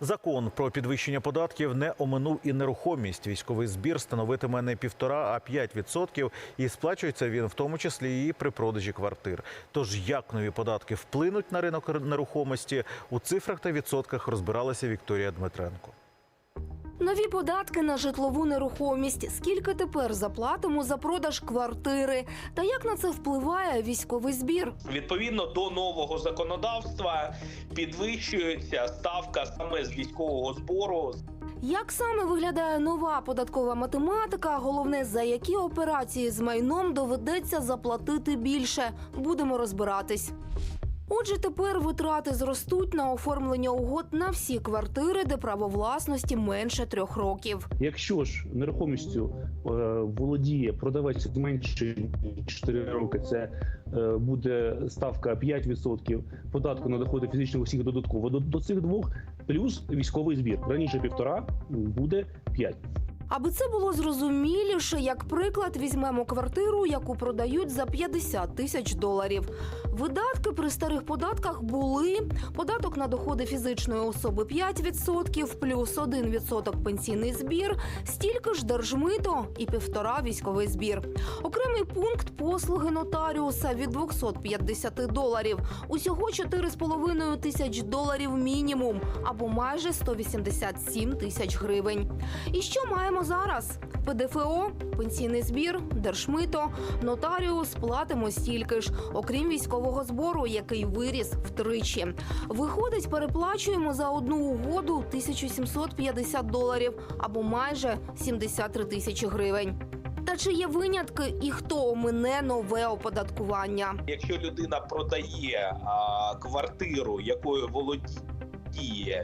Закон про підвищення податків не оминув і нерухомість. Військовий збір становитиме не півтора, а п'ять відсотків, І сплачується він в тому числі і при продажі квартир. Тож як нові податки вплинуть на ринок нерухомості у цифрах та відсотках розбиралася Вікторія Дмитренко. Нові податки на житлову нерухомість. Скільки тепер заплатимо за продаж квартири? Та як на це впливає військовий збір? Відповідно до нового законодавства підвищується ставка саме з військового збору Як саме виглядає нова податкова математика? Головне, за які операції з майном доведеться заплатити більше? Будемо розбиратись. Отже, тепер витрати зростуть на оформлення угод на всі квартири, де право власності менше трьох років. Якщо ж нерухомістю е, володіє продавець менше ніж 4 роки, це е, буде ставка 5% податку на доходи фізичних осіб додатково до, до цих двох, плюс військовий збір. Раніше півтора буде 5. Аби це було зрозуміліше, як приклад, візьмемо квартиру, яку продають за 50 тисяч доларів. Видатки при старих податках були податок на доходи фізичної особи 5%, плюс 1% пенсійний збір, стільки ж держмито і півтора військовий збір. Окремий пункт послуги нотаріуса від 250 доларів. Усього 4,5 тисяч доларів мінімум, або майже 187 тисяч гривень. І що маємо зараз? ПДФО, пенсійний збір, держмито, нотаріус платимо стільки ж, окрім військового збору, який виріс втричі. Виходить, переплачуємо за одну угоду 1750 доларів або майже 73 тисячі гривень. Та чи є винятки і хто омине нове оподаткування? Якщо людина продає а, квартиру, якою володіє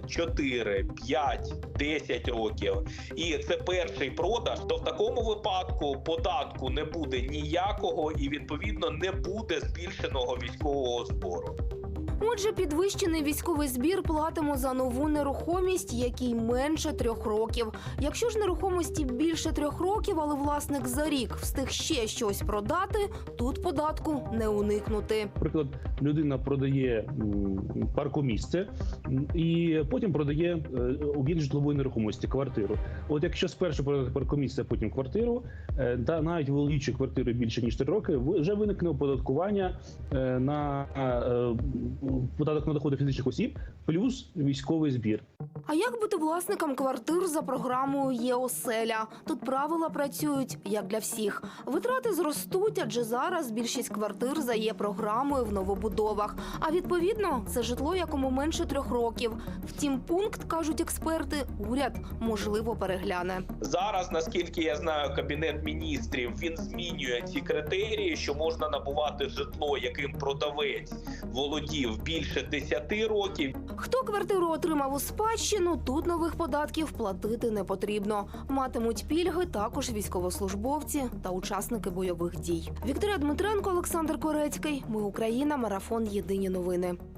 4, 5, 10 років, і це перший продаж, то в такому випадку податку не буде ніякого і відповідно не буде збільшеного військового збору. Отже, підвищений військовий збір платимо за нову нерухомість, якій менше трьох років. Якщо ж нерухомості більше трьох років, але власник за рік встиг ще щось продати, тут податку не уникнути. Наприклад, людина продає паркомісце і потім продає е, об'єкт житлової нерухомості, квартиру. От якщо спершу продати паркомісце, потім квартиру, е, та навіть володіючи квартири більше ніж 3 роки, вже виникне оподаткування е, на податок на доходи фізичних осіб плюс військовий збір. А як бути власником квартир за програмою ЄОСЕЛЯ? Тут правила працюють як для всіх. Витрати зростуть, адже зараз більшість квартир за є програмою в новобудовах. А відповідно, це житло, якому менше трьох років. Втім, пункт кажуть експерти, уряд можливо перегляне. Зараз, наскільки я знаю, кабінет міністрів він змінює ці критерії, що можна набувати житло, яким продавець володів більше 10 років. Хто квартиру отримав у спадщину, тут нових податків платити не потрібно. Матимуть пільги також військовослужбовці та учасники бойових дій. Вікторія Дмитренко, Олександр Корецький. Ми Україна. Марафон. Єдині новини.